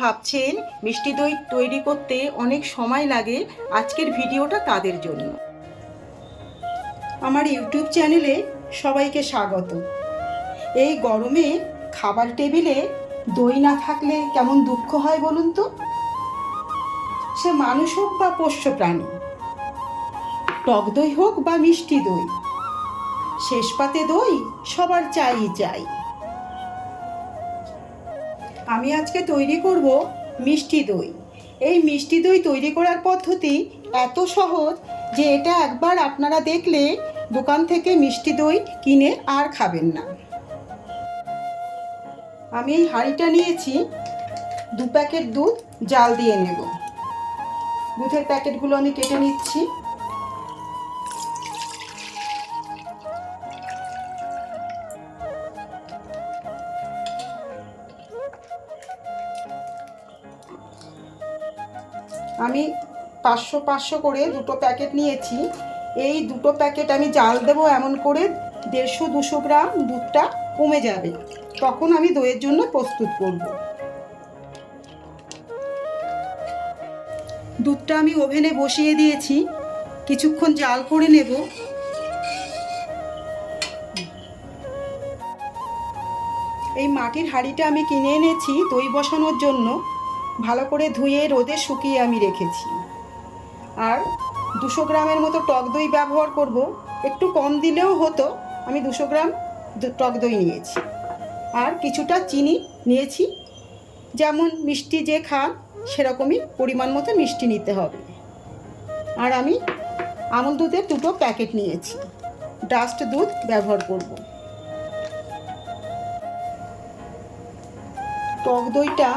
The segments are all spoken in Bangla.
ভাবছেন মিষ্টি দই তৈরি করতে অনেক সময় লাগে আজকের ভিডিওটা তাদের জন্য। আমার ইউটিউব চ্যানেলে সবাইকে স্বাগত। এই গরমে খাবার টেবিলে দই না থাকলে কেমন দুঃখ হয় বলুন তো? সে মানুষ হোক বা পোষ্য প্রাণী, টক দই হোক বা মিষ্টি দই, শেষ পাতে দই সবার চাই চাই। আমি আজকে তৈরি করব মিষ্টি দই। এই মিষ্টি দই তৈরি করার পদ্ধতি এত সহজ যে এটা একবার আপনারা দেখলে দোকান থেকে মিষ্টি দই কিনে আর খাবেন না। আমি এই হাঁড়িটা নিয়েছি, দু প্যাকেট দুধ, জাল দিয়ে নেব। দুধের প্যাকেটগুলো আমি কেটে নিচ্ছি। আমি পাঁচশো পাঁচশো করে দুটো প্যাকেট নিয়েছি। এই দুটো প্যাকেট আমি জাল দেবো এমন করে দেড়শো দুশো গ্রাম দুধটা কমে যাবে। তখন আমি দইয়ের জন্য প্রস্তুত করব। দুধটা আমি ওভেনে বসিয়ে দিয়েছি। কিছুক্ষণ জাল করে নেব। এই মাটির হাঁড়িটা আমি কিনে এনেছি দই বসানোর জন্য। ভালো করে ধুয়ে রোদে শুকিয়ে আমি রেখেছি। আর দুশো গ্রামের মতো টক দই ব্যবহার করব। একটু কম দিলেও হতো, আমি দুশো গ্রাম টক দই নিয়েছি। আর কিছুটা চিনি নিয়েছি। যেমন মিষ্টি যে খান, সেরকমই পরিমাণ মতো মিষ্টি নিতে হবে। আর আমি আমল দুধের দুটো প্যাকেট নিয়েছি। ডাস্ট দুধ ব্যবহার করব। টক দইটা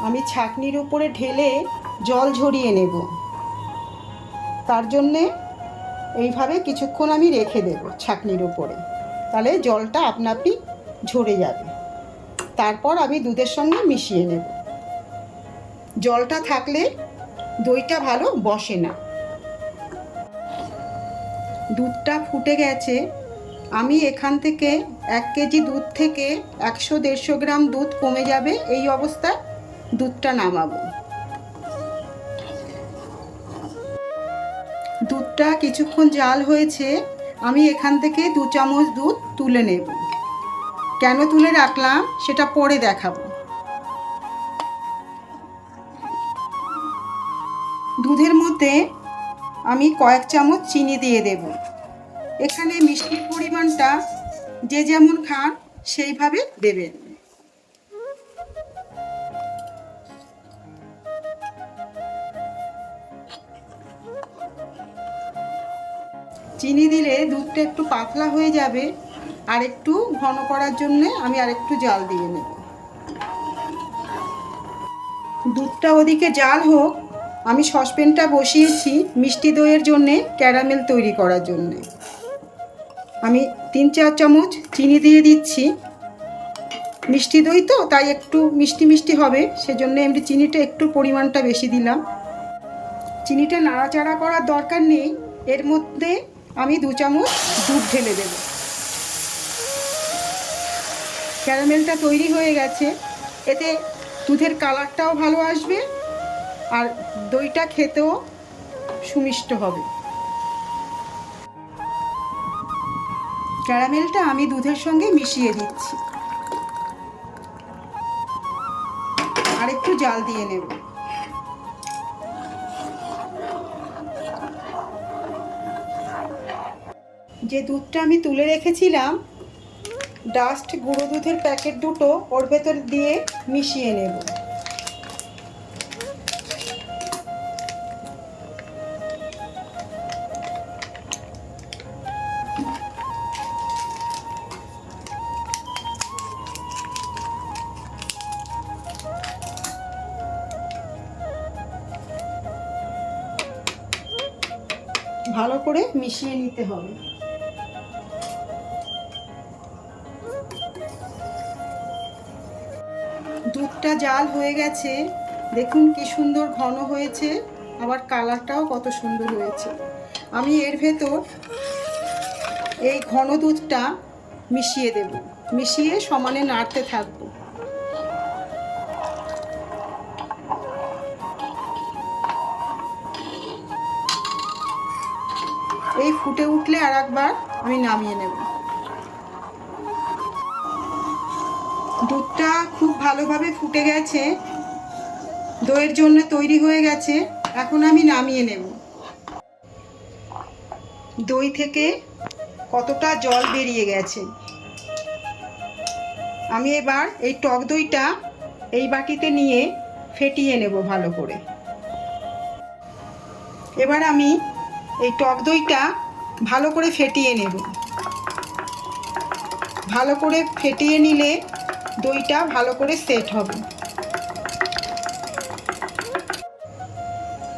আমি ছাকনির উপরে ঢেলে জল ঝরিয়ে নেব। তার জন্যে এইভাবে কিছুক্ষণ আমি রেখে দেব ছাকনির উপরে। তাহলে জলটা আপনা ঝরে যাবে। তারপর আমি দুধের সঙ্গে মিশিয়ে নেব। জলটা থাকলে দইটা ভালো বসে না। দুধটা ফুটে গেছে। আমি এখান থেকে এক কেজি দুধ থেকে একশো দেড়শো গ্রাম দুধ কমে যাবে এই অবস্থায়। দুধটা নামাবো। দুধটা কিছুক্ষণ জাল হয়েছে, আমি এখান থেকে দু চামচ দুধ তুলে নেব। কেন তুলে রাখলাম সেটা পরে দেখাবো। দুধের মধ্যে আমি কয়েক চামচ চিনি দিয়ে দেব। এখানে মিষ্টির পরিমাণটা যে যেমন খান সেইভাবে দেবেন। চিনি দিলে দুধটা একটু পাতলা হয়ে যাবে আর একটু ঘন করার জন্য আমি আর একটু জাল দিয়ে নেব। দুধটা ওদিকে জাল হোক, আমি সসপ্যানটা বসিয়েছি মিষ্টি দইয়ের জন্যে, ক্যারামেল তৈরি করার জন্যে। আমি তিন চার চামচ চিনি দিয়ে দিচ্ছি। মিষ্টি দই তো, তাই একটু মিষ্টি মিষ্টি হবে, সেজন্য এমনি চিনিটা একটু পরিমাণটা বেশি দিলাম। চিনিটা নাড়াচাড়া করার দরকার নেই, এর মধ্যে আমি দু চামচ দুধ ঢেলে দেব। ক্যারামেলটা তৈরি হয়ে গেছে। এতে দুধের কালারটাও ভালো আসবে আর দইটা খেতেও সুমিষ্ট হবে। ক্যারামেলটা আমি দুধের সঙ্গে মিশিয়ে দিচ্ছি। আর একটু জাল দিয়ে নেব। যে দুধটা আমি তুলে রেখেছিলাম ডাস্ট গুঁড়ো দুধের প্যাকেট দুটো ওর ভেতর দিয়ে মিশিয়ে নেব। ভালো করে মিশিয়ে নিতে হবে। দুধটা জাল হয়ে গেছে। দেখুন কি সুন্দর ঘন হয়েছে। আবার কালারটাও কত সুন্দর হয়েছে। আমি এর ভেতর এই ঘন দুধটা মিশিয়ে দেব। মিশিয়ে সমানে নাড়তে থাকব। এই ফুটে উঠলে আর একবার আমি নামিয়ে নেব। দুধটা খুব ভালোভাবে ফুটে গেছে। দইয়ের জন্য তৈরি হয়ে গেছে। এখন আমি নামিয়ে নেব। দই থেকে কতটা জল বেরিয়ে গেছে? আমি এবার এই টক দইটা এই বাটিতে নিয়ে ফেটিয়ে নেব ভালো করে। এবার আমি এই টক দইটা ভালো করে ফেটিয়ে নেব। ভালো করে ফেটিয়ে নিলে দইটা ভালো করে সেট হবে।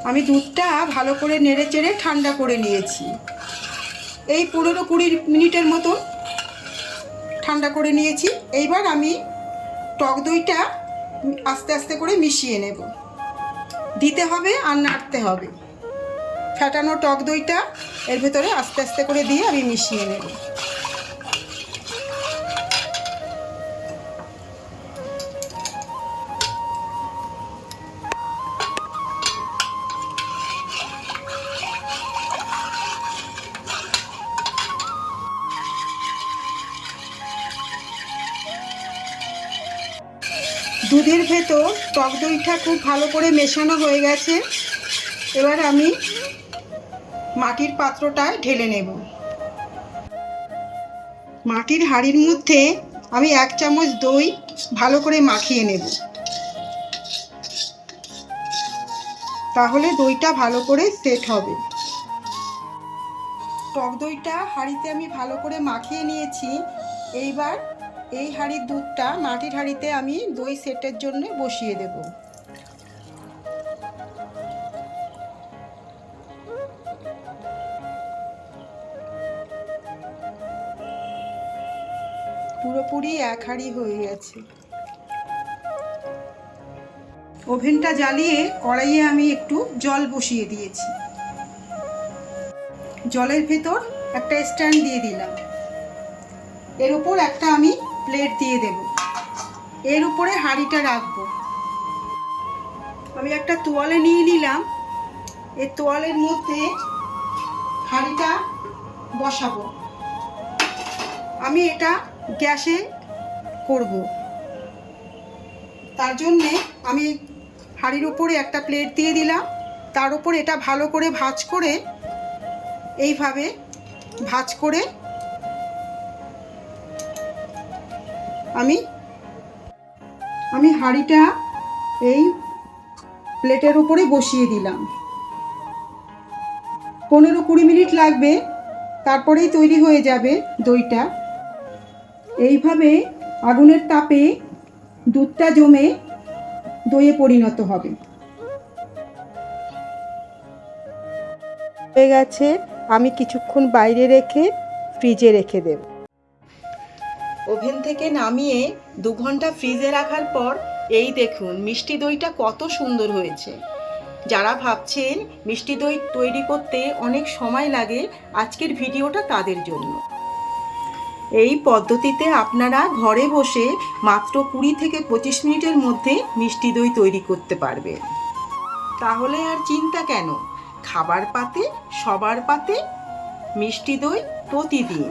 আমি দুধটা ভালো করে নেড়ে চেড়ে ঠান্ডা করে নিয়েছি। এই পনেরো কুড়ি মিনিটের মতো ঠান্ডা করে নিয়েছি। এইবার আমি টক দইটা আস্তে আস্তে করে মিশিয়ে নেব। দিতে হবে আর নাড়তে হবে। ফ্যাটানো টক দইটা এর ভেতরে আস্তে আস্তে করে দিয়ে আমি মিশিয়ে নেব। দুধের ভেতর টক দইটা খুব ভালো করে মেশানো হয়ে গেছে। এবার আমি মাটির পাত্রটায় ঢেলে নেব। মাটির হাঁড়ির মধ্যে আমি এক চামচ দই ভালো করে মাখিয়ে নেব। তাহলে দইটা ভালো করে সেট হবে। টক দইটা হাঁড়িতে আমি ভালো করে মাখিয়ে নিয়েছি। এইবার এই হাঁড়ির দুধটা মাটির হাঁড়িতে আমি দই সেটের জন্য বসিয়ে দেব। পুরোপুরি এক হাঁড়ি হয়ে গেছে। ওভেনটা জ্বালিয়ে কড়াইয়ে আমি একটু জল বসিয়ে দিয়েছি। জলের ভেতর একটা স্ট্যান্ড দিয়ে দিলাম। এর উপর একটা আমি প্লেট দিয়ে দেব। এর উপরে হাঁড়িটা রাখব। আমি একটা তোয়ালে নিয়ে নিলাম। এই তোয়ালের মধ্যে হাঁড়িটা বসাবো। আমি এটা গ্যাসে করব। তার জন্যে আমি হাঁড়ির উপরে একটা প্লেট দিয়ে দিলাম। তার উপর এটা ভালো করে ভাঁজ করে এইভাবে ভাঁজ করে আমি আমি হাঁড়িটা এই প্লেটের উপরে বসিয়ে দিলাম। পনেরো কুড়ি মিনিট লাগবে, তারপরেই তৈরি হয়ে যাবে দইটা। এইভাবে আগুনের তাপে দুধটা জমে দইয়ে পরিণত হবে। হয়ে গেছে, আমি কিছুক্ষণ বাইরে রেখে ফ্রিজে রেখে দেব। ওভেন থেকে নামিয়ে দু ঘণ্টা ফ্রিজে রাখার পর, এই দেখুন মিষ্টি দইটা কত সুন্দর হয়েছে। যারা ভাবছেন মিষ্টি দই তৈরি করতে অনেক সময় লাগে, আজকের ভিডিওটা তাদের জন্য। এই পদ্ধতিতে আপনারা ঘরে বসে মাত্র কুড়ি থেকে পঁচিশ মিনিটের মধ্যে মিষ্টি দই তৈরি করতে পারবেন। তাহলে আর চিন্তা কেন? খাবার পাতে, সবার পাতে মিষ্টি দই প্রতিদিন।